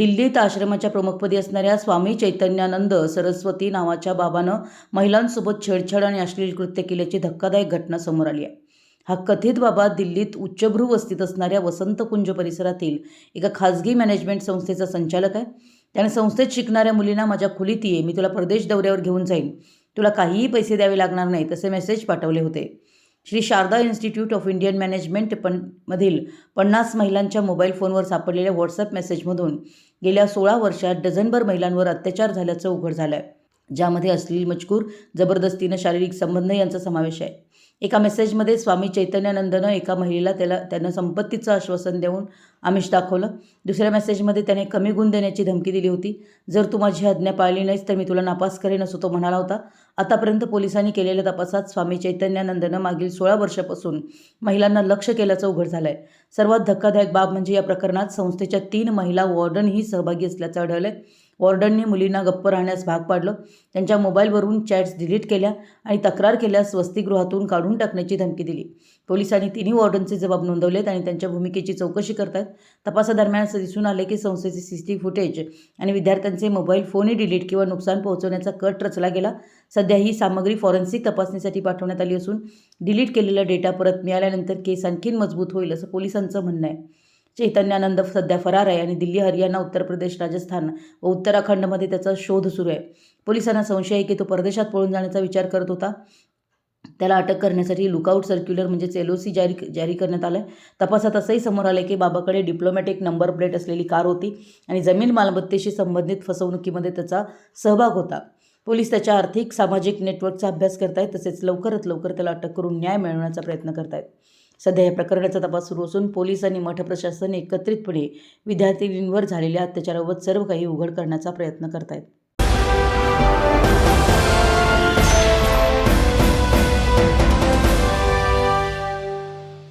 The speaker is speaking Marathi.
दिल्लीत आश्रमाच्या प्रमुखपदी असणाऱ्या स्वामी चैतन्यानंद सरस्वती नावाच्या बाबानं महिलांसोबत छेडछाड आणि अश्लील कृत्य केल्याची धक्कादायक घटना समोर आली आहे. हा कथित बाबा दिल्लीत उच्चभ्रू वस्तीत असणाऱ्या वसंतकुंज परिसरातील एका खाजगी मॅनेजमेंट संस्थेचा संचालक आहे. त्याने संस्थेत शिकणाऱ्या मुलींना माझ्या खोलीत ये मी तुला परदेश दौऱ्यावर घेऊन जाईन. तुला काहीही पैसे द्यावे लागणार नाही तसे मेसेज पाठवले होते. Shri Sharada institute of Indian management पण मधील पन्नास महिलांच्या मोबाईल फोनवर सापडलेल्या व्हॉट्सअप मेसेजमधून गेल्या सोळा वर्षात डझनभर महिलांवर अत्याचार झाल्याचं उघड झालं आहे ज्यामध्ये असलेली मजकूर जबरदस्तीनं शारीरिक संबंध यांचा समावेश आहे. एका मेसेजमध्ये स्वामी चैतन्यानंदनं एका महिलेला त्याला त्यानं संपत्तीचं आश्वासन देऊन आमिष दाखवलं. दुसऱ्या मेसेजमध्ये त्याने कमी गुण देण्याची धमकी दिली होती. जर तू माझी आज्ञा पाळली नाहीस तर मी तुला नापास करेन असं तो म्हणाला होता. आतापर्यंत पोलिसांनी केलेल्या तपासात स्वामी चैतन्यानंदनं मागील सोळा वर्षापासून महिलांना लक्ष केल्याचं उघड झालं आहे सर्वात धक्कादायक बाब म्हणजे या प्रकरणात संस्थेच्या तीन महिला वॉर्डनही सहभागी असल्याचं आढळलं वॉर्डनने मुलींना गप्प राहण्यास भाग पाडलं. त्यांच्या मोबाईलवरून चॅट्स डिलीट केल्या आणि तक्रार केल्यास वसतिगृहातून काढून टाकण्याची धमकी दिली. पोलिसांनी तिन्ही वॉर्डनचे जबाब नोंदवलेत आणि त्यांच्या भूमिकेची चौकशी करतात तपासादरम्यान असं दिसून आले की संस्थेचे सी सी टी फुटेज आणि विद्यार्थ्यांचे मोबाईल फोनही डिलीट किंवा नुकसान पोहोचवण्याचा कट रचला गेला. सध्या ही सामग्री फॉरेन्सिक तपासणीसाठी पाठवण्यात आली असून डिलीट केलेला डेटा परत मिळाल्यानंतर केस आणखीन मजबूत होईल असं पोलिसांचं म्हणणं आहे. चैतन्यानंद सध्या फरार आहे आणि दिल्ली हरियाणा उत्तर प्रदेश राजस्थान व उत्तराखंडमध्ये त्याचा शोध सुरू आहे. पोलिसांना संशय आहे की तो परदेशात पळून जाण्याचा विचार करत होता. त्याला अटक करण्यासाठी लुकआउट सर्क्युलर म्हणजेच एल ओ सी जारी जारी करण्यात आलं आहे तपासात असंही समोर आलं की बाबाकडे डिप्लोमॅटिक नंबर प्लेट असलेली कार होती आणि जमीन मालमत्तेशी संबंधित फसवणुकीमध्ये त्याचा सहभाग होता. पोलीस त्याच्या आर्थिक सामाजिक नेटवर्कचा अभ्यास करतायत तसेच लवकरात लवकर त्याला अटक करून न्याय मिळवण्याचा प्रयत्न करतायत. सध्या या प्रकरणाचा तपास सुरू असून पोलीस आणि मठ प्रशासन एकत्रितपणे विद्यार्थिनींवर झालेल्या अत्याचाराबाबत सर्व काही उघड करण्याचा प्रयत्न करतायत.